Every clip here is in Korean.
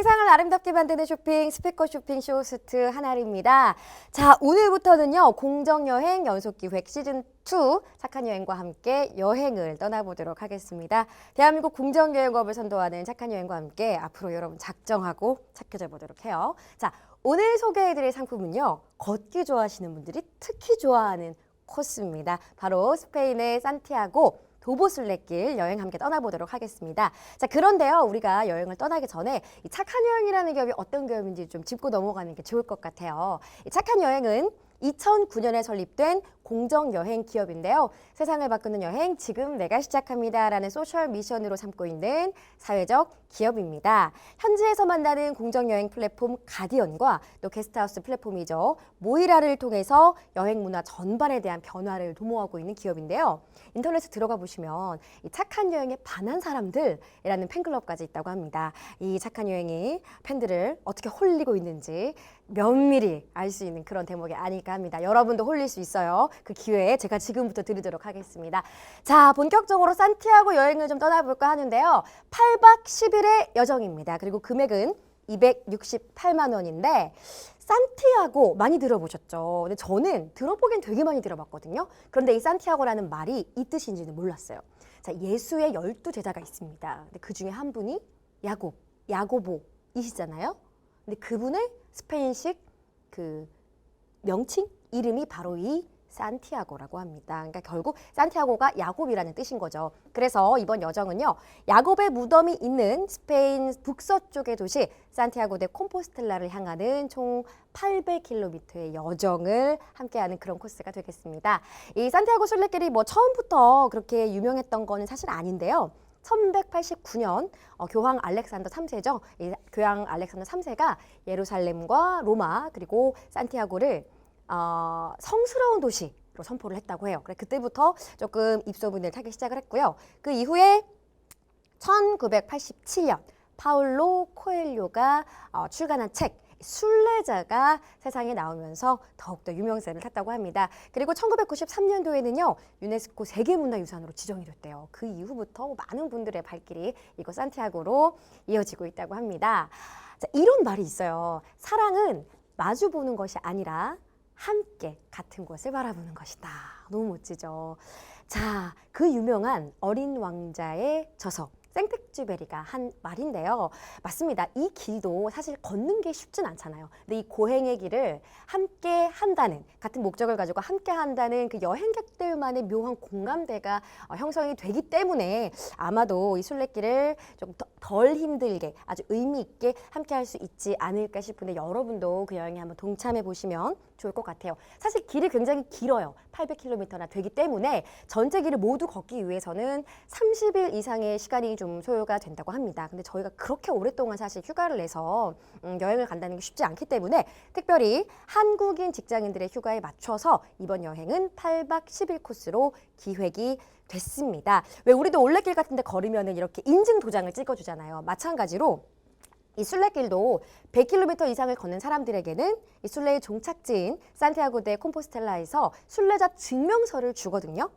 세상을 아름답게 만드는 쇼핑 스피커 쇼핑 쇼스트 하나입니다. 자, 오늘부터는요. 공정 여행 연속 기획 시즌 2 착한 여행과 함께 여행을 떠나보도록 하겠습니다. 대한민국 공정 여행업을 선도하는 착한 여행과 함께 앞으로 여러분 작정하고 착해져 보도록 해요. 자, 오늘 소개해 드릴 상품은요. 걷기 좋아하시는 분들이 특히 좋아하는 코스입니다. 바로 스페인의 산티아고 도보순례길 여행 함께 떠나보도록 하겠습니다. 자, 그런데요, 우리가 여행을 떠나기 전에 이 착한 여행이라는 기업이 어떤 기업인지 좀 짚고 넘어가는 게 좋을 것 같아요. 이 착한 여행은 2009년에 설립된 공정 여행 기업인데요. 세상을 바꾸는 여행 지금 내가 시작합니다라는 소셜 미션으로 삼고 있는 사회적 기업입니다. 현지에서 만나는 공정 여행 플랫폼 가디언과 또 게스트하우스 플랫폼이죠. 모이라를 통해서 여행 문화 전반에 대한 변화를 도모하고 있는 기업인데요. 인터넷에 들어가 보시면 이 착한 여행에 반한 사람들이라는 팬클럽까지 있다고 합니다. 이 착한 여행이 팬들을 어떻게 홀리고 있는지 면밀히 알 수 있는 그런 대목이 아닐까 합니다. 여러분도 홀릴 수 있어요. 그 기회에 제가 지금부터 드리도록 하겠습니다. 자, 본격적으로 산티아고 여행을 좀 떠나볼까 하는데요. 8박 10일의 여정입니다. 그리고 금액은 268만 원인데 산티아고 많이 들어보셨죠? 근데 저는 들어보긴 되게 많이 들어봤거든요. 그런데 이 산티아고라는 말이 이 뜻인지는 몰랐어요. 자, 예수의 열두 제자가 있습니다. 근데 그 중에 한 분이 야곱, 야고보이시잖아요. 근데 그분의 스페인식 그 명칭 이름이 바로 이 산티아고라고 합니다. 그러니까 결국 산티아고가 야곱이라는 뜻인 거죠. 그래서 이번 여정은요. 야곱의 무덤이 있는 스페인 북서쪽의 도시 산티아고 데 콤포스텔라를 향하는 총 800km의 여정을 함께하는 그런 코스가 되겠습니다. 이 산티아고 순례길이 뭐 처음부터 그렇게 유명했던 거는 사실 아닌데요. 1189년 어, 교황 알렉산더 3세죠. 이 교황 알렉산더 3세가 예루살렘과 로마 그리고 산티아고를 어, 성스러운 도시 로 선포를 했다고 해요. 그래 그때부터 조금 입소문을 타기 시작을 했고요. 그 이후에 1987년 파울로 코엘료가 어, 출간한 책 순례자가 세상에 나오면서 더욱더 유명세를 탔다고 합니다. 그리고 1993년도에는요 유네스코 세계문화유산으로 지정이 됐대요. 그 이후부터 많은 분들의 발길이 이곳 산티아고로 이어지고 있다고 합니다. 자, 이런 말이 있어요. 사랑은 마주 보는 것이 아니라 함께 같은 곳을 바라보는 것이다. 너무 멋지죠. 자, 그 유명한 어린 왕자의 저서 생텍 쥐베리가 한 말인데요. 맞습니다. 이 길도 사실 걷는 게 쉽진 않잖아요. 근데 이 고행의 길을 함께 한다는 같은 목적을 가지고 함께 한다는 그 여행객들만의 묘한 공감대가 어, 형성이 되기 때문에 아마도 이 순례길을 좀 덜 힘들게 아주 의미 있게 함께 할 수 있지 않을까 싶은데 여러분도 그 여행에 한번 동참해 보시면 좋을 것 같아요. 사실 길이 굉장히 길어요. 800km나 되기 때문에 전체 길을 모두 걷기 위해서는 30일 이상의 시간이 좀 소요 가 된다고 합니다. 근데 저희가 그렇게 오랫동안 사실 휴가를 내서 음, 여행을 간다는 게 쉽지 않기 때문에 특별히 한국인 직장인들의 휴가에 맞춰서 이번 여행은 8박 10일 코스로 기획이 됐습니다. 왜 우리도 올레길 같은 데 걸으면은 이렇게 인증 도장을 찍어주잖아요. 마찬가지로 이 순례길도 100km 이상을 걷는 사람들에게는 이 순례의 종착지인 산티아고 데 콤포스텔라에서 순례자 증명서를 주거든요.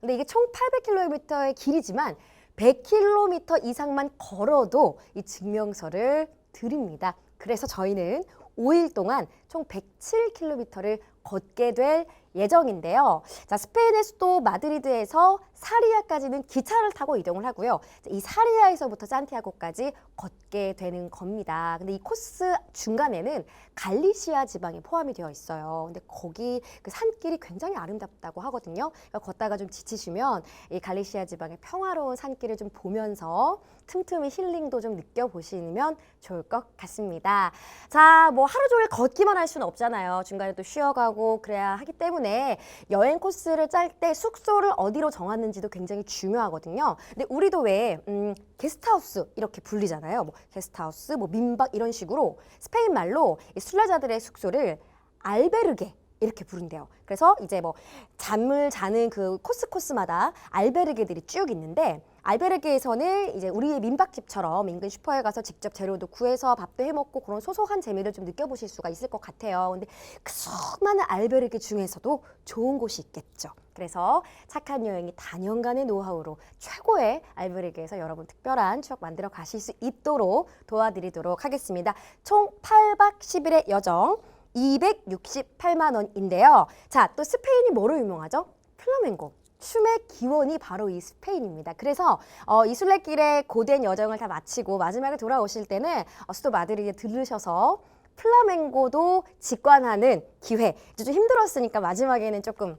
근데 이게 총 800km의 길이지만 100km 이상만 걸어도 이 증명서를 드립니다. 그래서 저희는 5일 동안 총 107km를 걷게 될 예정인데요. 자, 스페인의 수도 마드리드에서 사리아까지는 기차를 타고 이동을 하고요. 자, 이 사리아에서부터 산티아고까지 걷게 되는 겁니다. 근데 이 코스 중간에는 갈리시아 지방이 포함이 되어 있어요. 근데 거기 그 산길이 굉장히 아름답다고 하거든요. 그러니까 걷다가 좀 지치시면 이 갈리시아 지방의 평화로운 산길을 좀 보면서 틈틈이 힐링도 좀 느껴보시면 좋을 것 같습니다. 자, 뭐 하루 종일 걷기만 할 수는 없잖아요. 중간에 또 쉬어가고 그래야 하기 때문에 여행 코스를 짤 때 숙소를 어디로 정하는지도 굉장히 중요하거든요. 근데 우리도 왜 음, 게스트하우스 이렇게 불리잖아요. 뭐 게스트하우스, 뭐 민박 이런 식으로 스페인 말로 이 순례자들의 숙소를 알베르게 이렇게 부른대요. 그래서 이제 뭐 잠을 자는 그 코스 코스마다 알베르게들이 쭉 있는데 알베르게에서는 이제 우리의 민박집처럼 인근 슈퍼에 가서 직접 재료도 구해서 밥도 해 먹고 그런 소소한 재미를 좀 느껴보실 수가 있을 것 같아요. 근데 그 수많은 알베르게 중에서도 좋은 곳이 있겠죠. 그래서 착한 여행이 단연간의 노하우로 최고의 알베르게에서 여러분 특별한 추억 만들어 가실 수 있도록 도와드리도록 하겠습니다. 총 8박 10일의 여정 268만 원인데요. 자, 또 스페인이 뭐로 유명하죠? 플라멩고. 춤의 기원이 바로 이 스페인입니다. 그래서 어, 이 순례길의 고된 여정을 다 마치고 마지막에 돌아오실 때는 어, 수도 마드리드에 들르셔서 플라멩고도 직관하는 기회. 이제 좀 힘들었으니까 마지막에는 조금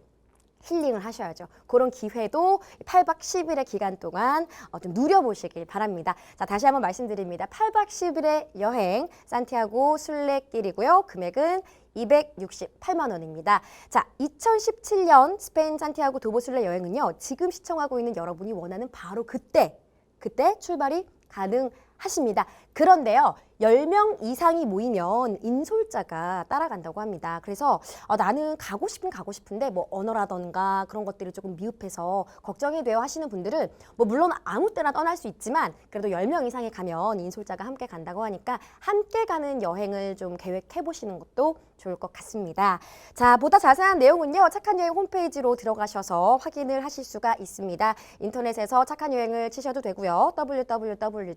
힐링을 하셔야죠. 그런 기회도 8박 10일의 기간 동안 어, 좀 누려보시길 바랍니다. 자, 다시 한번 말씀드립니다. 8박 10일의 여행 산티아고 순례길이고요. 금액은 268만 원입니다. 자, 2017년 스페인 산티아고 도보 순례 여행은요. 지금 시청하고 있는 여러분이 원하는 바로 그때 그때 출발이 가능하십니다. 그런데요. 10명 이상이 모이면 인솔자가 따라간다고 합니다. 그래서 어, 나는 가고 싶긴 가고 싶은데 뭐 언어라던가 그런 것들이 조금 미흡해서 걱정이 돼요 하시는 분들은 뭐 물론 아무 때나 떠날 수 있지만 그래도 10명 이상이 가면 인솔자가 함께 간다고 하니까 함께 가는 여행을 좀 계획해 보시는 것도 좋을 것 같습니다. 자, 보다 자세한 내용은요. 착한 여행 홈페이지로 들어가셔서 확인을 하실 수가 있습니다. 인터넷에서 착한 여행을 치셔도 되고요. www.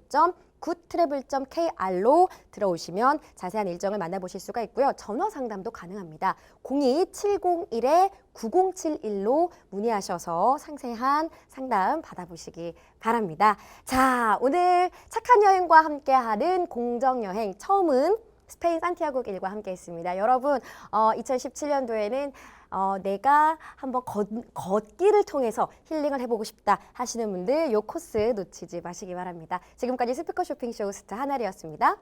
굿트래블.kr로 들어오시면 자세한 일정을 만나보실 수가 있고요. 전화 상담도 가능합니다. 02701-9071로 문의하셔서 상세한 상담 받아보시기 바랍니다. 자, 오늘 착한 여행과 함께하는 공정여행 처음은 스페인 산티아고 길과 함께했습니다. 여러분, 어, 2017년도에는 어, 내가 한번 걷, 걷기를 통해서 힐링을 해보고 싶다 하시는 분들 요 코스 놓치지 마시기 바랍니다. 지금까지 스피커 쇼핑쇼 스타 하나리였습니다.